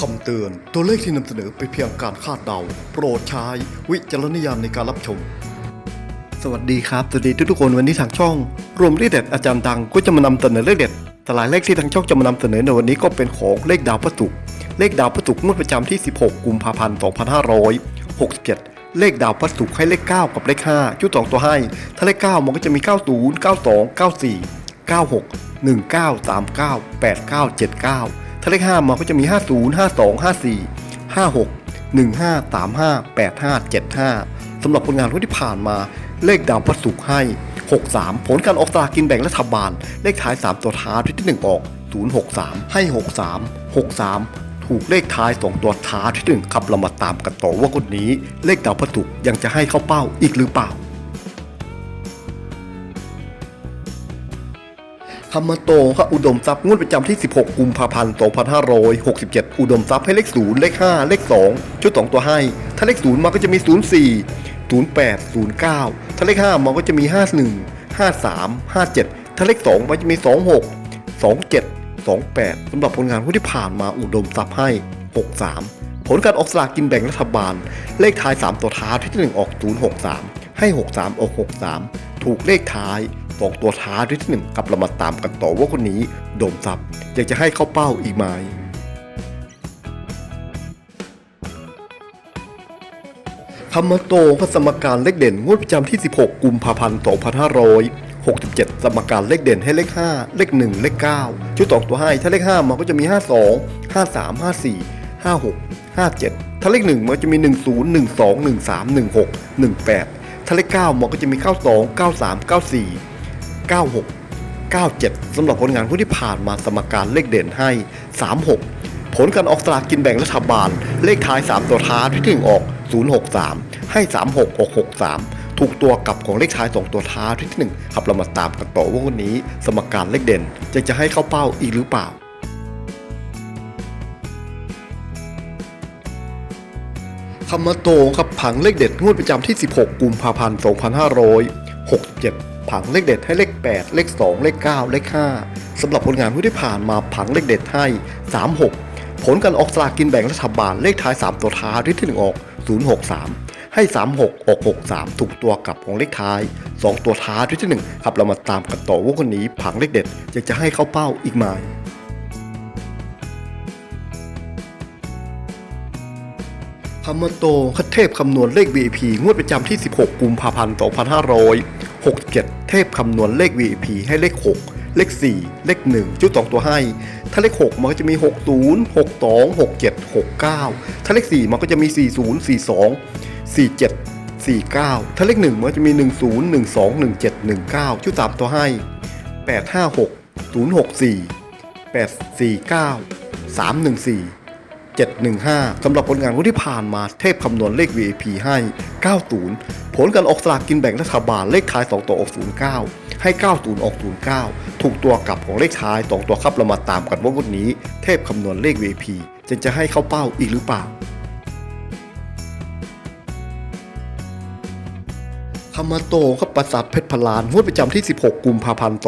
คำเตือน ตัวเลขที่นำเสนอเป็นเพียงการคาดเดา โปรดใช้วิจารณญาณในการรับชม สวัสดีครับ สวัสดีทุกๆคนวันนี้ทางช่อง รวมเลขเด็ดอาจารย์ดังก็จะมานำเสนอเลขเด็ดแต่หลายเลขที่ทางช่องจะมานำเสนอในวันนี้ก็เป็นของเลขดาวพระศุกร์เลขดาวพระศุกร์งวดประจำที่ 16 กุมภาพันธ์ 2567 เลขดาวพระศุกร์ให้เลข 9 กับเลข 5 ชุดสองตัวให้ ถ้าเลข 9 มันก็จะมี 90 92 94 96 19 39 89 79 ถ้าเลข5มันก็จะมี 50 52 54 56 15 35 85 75สำหรับผลงานวันที่ผ่านมา เลขดาวพระศุกร์ให้ 63 ผลการออกสลากกินแบ่งรัฐบาล เลขท้าย 3 ตัวท้ายที่ 1 ออก 063 ให้ 63 63ถูกเลขท้าย 2 ตัวท้ายที่1ครับเรามาตามกันต่อว่าคนนี้ เลขดาวพระศุกร์ยังจะให้เข้าเป้าอีกหรือเปล่า คำมาโตครับอุดมทรัพย์งวดประจำที่ 16 กุมภาพันธ์ 2567 อุดมทรัพย์ให้เลข 0 เลข 5 เลข 2 ชุด 2 ตัวให้ ถ้าเลข 0มันก็จะมี 04 08 09 ถ้าเลข 5มันก็จะมี 51 53 57 ถ้าเลข 2มันจะมี 26 27 28 สำหรับผลงานผู้ที่ผ่านมาอุดมทรัพย์ให้ 63 ผลการออกสลากกินแบ่งรัฐบาล เลขท้าย 3 ตัวท้ายที่ 1 ออก 063 ให้ 63 ออก 63 ถูกเลขท้าย 2ตัวท้ายที่1กับเรามาตามกันต่อว่าคนนี้ โดมทรัพย์อยากจะให้เข้าเป้าอีกไหมคำมโตพสมการเลขเด่นงวดประจำที่ 16 กุมภาพันธ์ 2567 สมการเลขเด่นให้เลข 5 เลข 1 เลข 9ชุด2ตัวให้ ถ้าเลข 5 มันก็จะมี 52 53 54 56 57 ถ้าเลข 1 มันก็จะมี 10 12 13 16 18 ถ้าเลข 9 มันก็จะมี 92 93 94 96 97สำหรับผลงานผู้ที่ผ่านมาสมการเลขเด่นให้ 36 ผลการออกสลากกินแบ่งรัฐบาล เลขท้าย 3 ตัวท้ายที่ถึงออก 063 ให้ 36 663 ถูกตัวกลับของเลขท้าย 2 ตัวท้ายที่ 1 ครับเรามาตามกันต่อว่าวันนี้ สมการเลขเด่นจะจะให้เข้าเป้าอีกหรือเปล่าคำมาโตครับผังเลขเด็ดงวดประจำที่ 16 กุมภาพันธ์ 2567 ผังเลขเด็ดให้เลข 8 เลข 2 เลข 9 เลข 5สำหรับผลงานผู้ที่ผ่านมาผังเลขเด็ดให้ 36 ผลการออกสลากกินแบ่งรัฐบาลเลขท้าย 3 ตัวท้ายที่ถึงออก 063 ให้ 36 ออก 63 ถูกตัวกลับของเลขท้าย 2 ตัวท้ายที่ 1 ครับเรามาตามกันต่อว่าคนนี้ผังเลขเด็ดอยากจะให้เข้าเป้าอีกไหมคำมาโตคัดเทพคำนวณเลข VIP งวดประจำที่ 16 กุมภาพันธ์ 2 5 6 67 เทพคำนวณเลข VIP ให้เลข 6 เลข 4 เลข 1 ชุด 2 ตัวให้ ถ้าเลข 6 มันก็จะมี 60 62 67 69 ถ้าเลข 4 มันก็จะมี 40 42 47 49 ถ้าเลข 1 มันก็จะมี 10 12 17 19 ชุด 3 ตัวให้ 856 064 849 314 715 สำหรับผลงานวันที่ผ่านมาเทพคำนวณเลข VIP ให้ 90 ผลการออกสลากกินแบ่งรัฐบาลเลขท้าย 2 ตัวออก 09 ให้ 90 ออก 09 ถูกตัวกลับของเลขท้าย 2 ตัวครับเรามาตามกันว่าวันนี้ เทพคำนวณเลข VP จะจะให้เข้าเป้าอีกหรือเปล่าคำมโตครับปราสาทเพชรพลานงวดประจำที่ 16 กุมภาพันธ์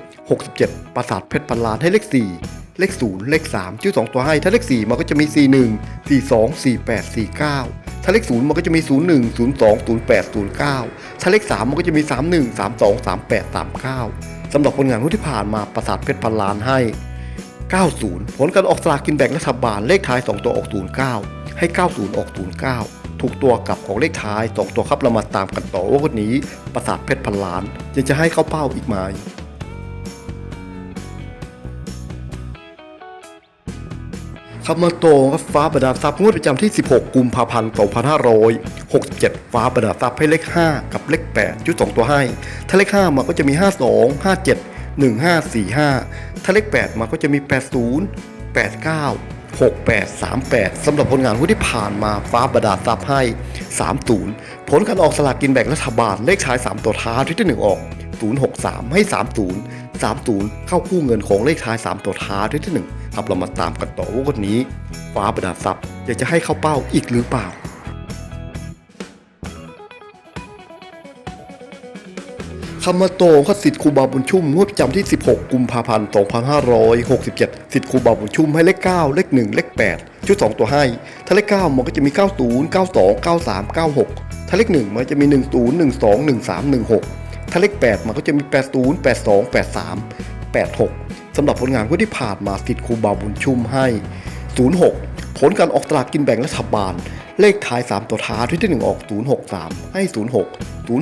2567 ปราสาทเพชรพลานให้เลข 4 เลข 0 เลข 3 ชื่อ 2 ตัวให้ ถ้าเลข 4 มันก็จะมี 41 42 48 49 ถ้าเลข0มันก็จะมี 01 02 08 09 ถ้าเลข 3 มันก็จะมี 31 32 38 39 สำหรับผลงานที่ผ่านมาปราสาทเพชรพันล้านให้ 90 ผลการออกสลากกินแบ่งรัฐบาลเลขท้าย 2 ตัวออก 09 ให้ 90 ออก 09 ถูกตัวกลับของเลขท้าย 2 ตัวครับเรามาตามกันต่อว่าวันนี้ปราสาทเพชรพันล้านยังจะให้เข้าเป้าอีกไหม คำมาโตครับฟ้าประดาทรัพย์งวดประจำที่ 16 กุมภาพันธ์ 2567 ฟ้าประดาทรัพย์ให้เลข 5 กับเลข 8 ชุด 2 ตัวให้ ถ้าเลข 5มันก็จะมี 52 57 1545 ถ้าเลข 8มันก็จะมี 80 89 68 38 สำหรับผลงานที่ผ่านมาฟ้าประดาทรัพย์ให้ 30 ผลการออกสลากกินแบ่งรัฐบาลเลขท้าย 3 ตัวท้ายที่ 1 ออก 063 ให้ 30 30 เข้าคู่เงินของเลขท้าย 3 ตัวท้ายที่ 1 ครับเรามาตามกันต่อว่าวันนี้ฟ้าประดาทรัพย์อยากจะให้เข้าเป้าอีกหรือเปล่าคำมาโตก็สิทธิ์ครูบาบุญชุ่มงวดประจำที่ 16 กุมภาพันธ์ 2567 สิทธิ์ครูบาบุญชุ่มให้เลข 9 เลข 1 เลข 8 ชุด 2 ตัวให้ ถ้าเลข 9 มันก็จะมี 90 92 93 96 ถ้าเลข 1 มันจะมี 10 12 13 16 ถ้าเลข 8 มันก็จะมี 80 82 83 86 สำหรับผลงานที่ผ่านมาสิทธิ์ครูบาบุญชุ่มให้ 06 ผลการออกตลากกินแบ่งรัฐบาล เลขท้าย 3 ตัวท้ายที่ที่1ออก 063 ให้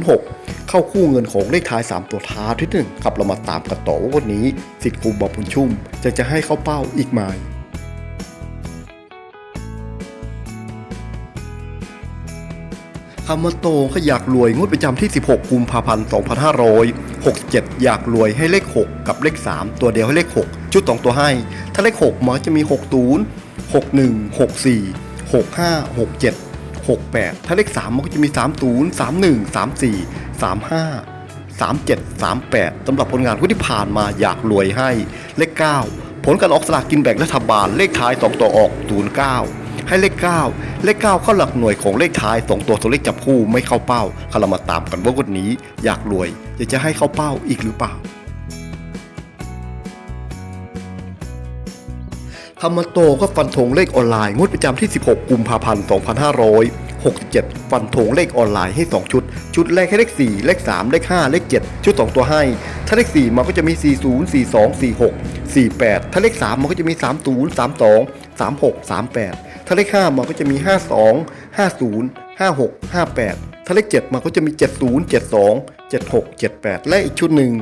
06 06 เข้าคู่เงินของเลขท้าย 3 ตัวท้ายที่1ครับเรามาตามกันต่อว่าวันนี้สิทธิ์ครูบาบุญชุ่มจะจะให้เข้าเป้าอีกไหมคำว่าโตก็อยากรวยงวดประจำที่ 16 กุมภาพันธ์ 67 อยากรวยให้เลข 6 กับเลข 3 ตัวเดียวให้เลข 6 ชุด 2 ตัวให้ ถ้าเลข 6 มันจะมี 60 61 64 65 67 68 ถ้าเลข 3 มันก็จะมี 30 31 34 35 37 38สำหรับผลงานที่ผ่านมาอยากรวยให้เลข 9 ผลการออกสลากกินแบ่งรัฐบาลเลขท้าย2ตัวออก 09 ให้เลข 9 เลข9เข้าหลักหน่วยของเลขท้าย2ตัวตัวเลขจับคู่ไม่เข้าเป้าเรามาตามกันว่าวันนี้อยากรวยอยากจะให้เข้าเป้าอีกหรือเปล่าคำมโตก็ฟันธงเลขออนไลน์งวดประจำที่ 16 กุมภาพันธ์ 2567 ฟันธงเลขออนไลน์ให้ 2 ชุด ชุดแรกให้เลข 4 เลข 3 เลข 5 เลข 7 ชุด 2 ตัวให้ ถ้าเลข 4 มันก็จะมี 40 42 46 48 ถ้าเลข 3 มันก็จะมี 30 32 36 38 ถ้าเลข5มันก็จะมี 52 50 56 58 ถ้าเลข7มันก็จะมี 70 72 76 78 และอีกชุดหนึ่ง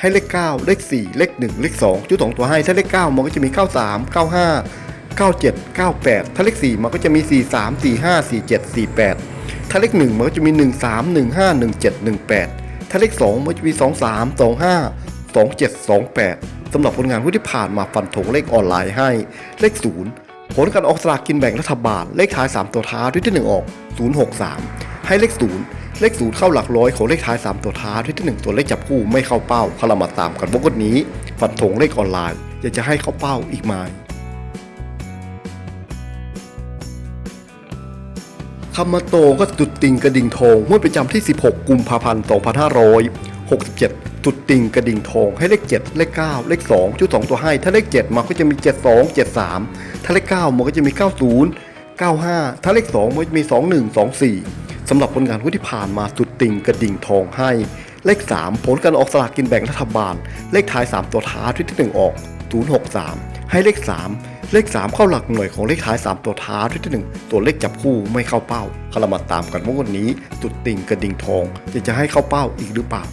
ให้เลข 9 เลข 4 เลข 1 เลข 2 ชุด 2 ตัวให้ ถ้าเลข 9 มันก็จะมี 93 95 97 98 ถ้าเลข 4 มันก็จะมี 43 45 47 48 ถ้าเลข 1 มันก็จะมี 13 15 17 18 ถ้าเลข 2 มันจะมี 23 25 27 28สำหรับผลงานที่ผ่านมาฟันธงเลขออนไลน์ให้ เลข 0 ผลการออกสลากกินแบ่งรัฐบาล เลขท้าย 3 ตัวท้ายที่1ออก 063 ให้เลข 0 เลข 0 เข้าหลักร้อยของเลขท้าย 3 ตัวท้ายที่1ตัวเลขจับคู่ไม่เข้าเป้าเขารามาตามกันว่าวันนี้ ฟันธงเลขออนไลน์ อยากจะให้เข้าเป้าอีกไหมคำมาโตก็จุดติงกระดิ่งทองงวดประจำที่ 16 กุมภาพันธ์ 2500 67 จุดติงกระดิ่งทองให้เลข 7 เลข 9 เลข 2 ชุด 2 ตัวให้ ถ้าเลข 7มันก็จะมี 72 73 ถ้าเลข 9 มันก็จะมี 90 95 ถ้าเลข 2 มันจะมี 21 24 สำหรับผลงานที่ผ่านมาจุดติงกระดิ่งทองให้ เลข 3 ผลการออกสลากกินแบ่งรัฐบาล เลขท้าย 3 ตัวท้ายที่ที่ 1 ออก 063 ให้เลข 3เลข 3 เข้าหลักหน่วยของเลขท้าย 3 ตัวท้ายที่1ตัวเลขจับคู่ไม่เข้าเป้าเขารามาตามกันว่าวันนี้จุดติ่งกระดิ่งทองจะจะให้เข้าเป้าอีกหรือเปล่า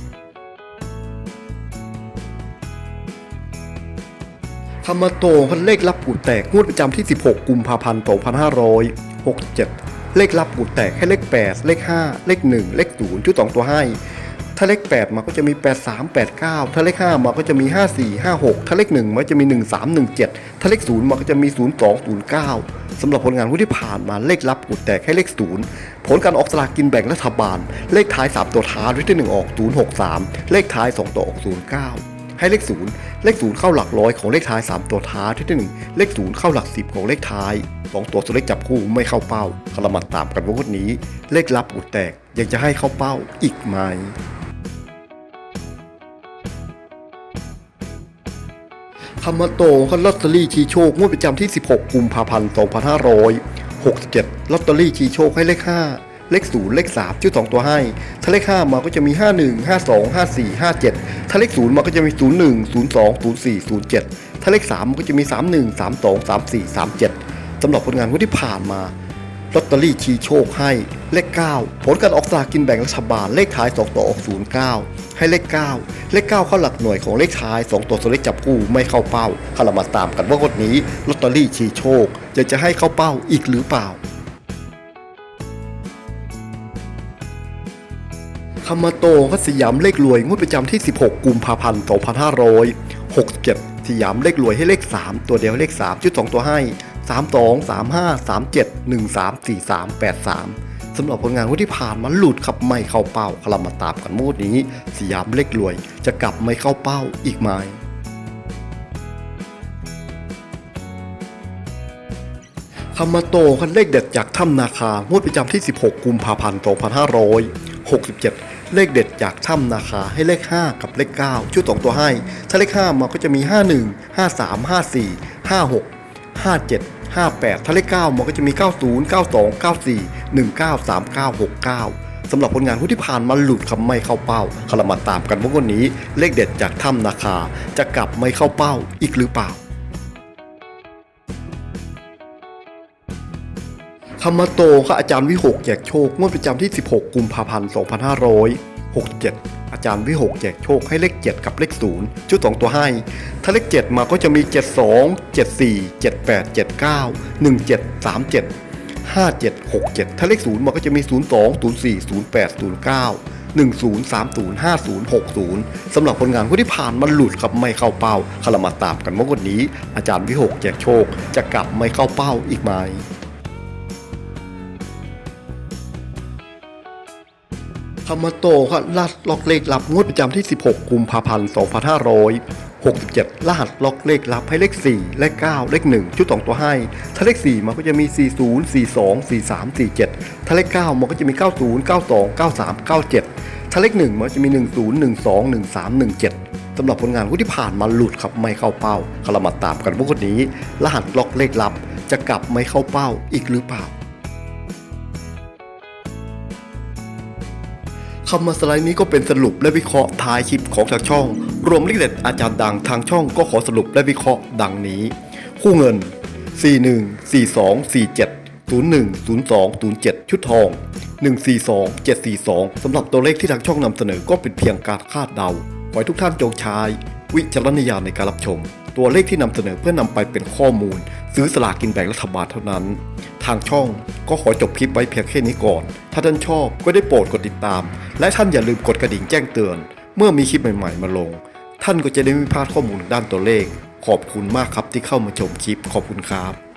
คำมโตคันเลขรับปูดแตกงวดประจำที่ 16 กุมภาพันธ์ 2567 เลขรับปูดแตกให้เลข 8 เลข 5 เลข 1 เลข0ชุด2ตัวให้ ถ้าเลข 8มันก็จะมี 83 89 ถ้าเลข 5มันก็จะมี 54 56 ถ้าเลข 1มันจะมี 13 17 ถ้าเลข 0มันก็จะมี 02 09 สำหรับผลงานที่ผ่านมาเลขรับกุดแตกให้เลข 0 ผลการออกสลากกินแบ่งรัฐบาล เลขท้าย 3 ตัวท้ายที่ 1 ออก 063 เลขท้าย 2 ตัวออก 09 ให้เลข0เลข0เข้าหลักร้อยของเลขท้าย 3 ตัวท้ายที่1เลข0เข้าหลัก 10 ของเลขท้าย 2 ตัวตัวเลขจับคู่ไม่เข้าเป้าคารามาตามกันว่าวันนี้ เลขรับกุดแตกยังจะให้เข้าเป้าอีกไหมคำมาโตก็ลอตเตอรี่ชีโชคงวดประจำที่ 16 กุมภาพันธ์ 2567 ลอตเตอรี่ชีโชคให้เลข 5 เลข 0 เลข 3 ชื่อ 2 ตัวให้ ถ้าเลข 5 มาก็จะมี 51 52 54 57 ถ้าเลข0มาก็จะมี 01 02 04 07 ถ้าเลข3มันก็จะมี 31 32 34 37สำหรับผลงานงวดที่ผ่านมาลอตเตอรี่ชี้โชคให้เลข 9 ผลการออกสลากกินแบ่งรัฐบาลเลขท้าย 2 ตัวออก 09 ให้เลข 9 เลข 9 เข้าหลักหน่วยของเลขท้าย 2 ตัวตัวเลขจับคู่ไม่เข้าเป้าถ้าเรามาตามกันว่างวดนี้ลอตเตอรี่ชี้โชคจะจะให้เข้าเป้าอีกหรือเปล่า คำมโตก็สยามเลขรวยงวดประจำที่ 16 กุมภาพันธ์ 2567 สยามเลขรวยให้เลข 3 ตัวเดียวเลข 3 ชุด 2 ตัวให้ 3 2 3 5 3 7 1 3 4 3 8 3 สำหรับผลงานวันที่ผ่านมาหลุดขับไม่เข้าเป้าคลามาตามกันมูดนี้ สยามเลขรวยจะกลับไม่เข้าเป้าอีกไหมคำมาโตคันเลขเด็ดจากถ้ำนาคางวดประจำที่ 16 กุมภาพันธ์ 2567 เลขเด็ดจากถ้ำนาคาให้เลข 5 กับเลข 9ชุดสองตัวให้ ถ้าเลข 5 มาก็จะมี 51 53 54 56 57 58 ถ้าเลข 9 มันก็จะมี 90 92 94 19 39 69 สำหรับผลงานผู้ที่ผ่านมาหลุดคำไม่เข้าเป้าคารมาตามกันว่าวันนี้ เลขเด็ดจากถ้ำนาคา จะกลับไม่เข้าเป้าอีกหรือเปล่า คำมาโตค่ะอาจารย์วิหกแจกโชคงวดประจำที่ 16 กุมภาพันธ์ 2567 อาจารย์วิหกแจกโชคให้เลข 7 กับเลข 0 ชุด 2 ตัวให้ ถ้าเลข 7 มาก็จะมี 72 74 78 79 17 37 57 67 ถ้าเลข 0มาก็จะมี 02 04 08 09 10 30 50 60 สำหรับผลงานที่ผ่านมันหลุดครับไม่เข้าเป้าคารมาตามกันว่าวันนี้ อาจารย์วิหกแจกโชค จะกลับไม่เข้าเป้าอีกไหม คำมาโตครับรหัสล็อกเลขลับงวดประจำที่ 16 กุมภาพันธ์ 2567 รหัสล็อกเลขลับให้เลข 4 เลข 9 เลข 1 ชุด 2 ตัวให้ ถ้าเลข 4 มันก็จะมี 40 42 43 47 ถ้าเลข 9 มันก็จะมี 90 92 93 97 ถ้าเลข 1 มันจะมี 10 12 13 17 สำหรับผลงานที่ผ่านมาหลุดครับไม่เข้าเป้าคารมาตามกันว่าคนนี้ รหัสล็อกเลขลับจะกลับไม่เข้าเป้าอีกหรือเปล่า คำมาสไลด์นี้ก็เป็นสรุปและวิเคราะห์ท้ายคลิปของทางช่อง รวมลิขเด็ดอาจารย์ดังทางช่องก็ขอสรุปและวิเคราะห์ดังนี้ คู่เงิน 41 42 47 01 02 07 ชุดทอง 142 742 สำหรับตัวเลขที่ทางช่องนำเสนอก็เป็นเพียงการคาดเดาขอให้ทุกท่านจงใช้วิจารณญาณในการรับชม ตัวเลขที่นำเสนอเพื่อนำไปเป็นข้อมูล ซื้อสลากกินแบ่งรัฐบาลเท่านั้น ทางช่องก็ขอจบคลิปไว้เพียงแค่นี้ก่อน ถ้าท่านชอบก็ได้โปรดกดติดตาม และท่านอย่าลืมกดกระดิ่งแจ้งเตือน เมื่อมีคลิปใหม่ๆมาลง ท่านก็จะได้ไม่พลาดข้อมูลด้านตัวเลข ขอบคุณมากครับที่เข้ามาชมคลิปขอบคุณครับ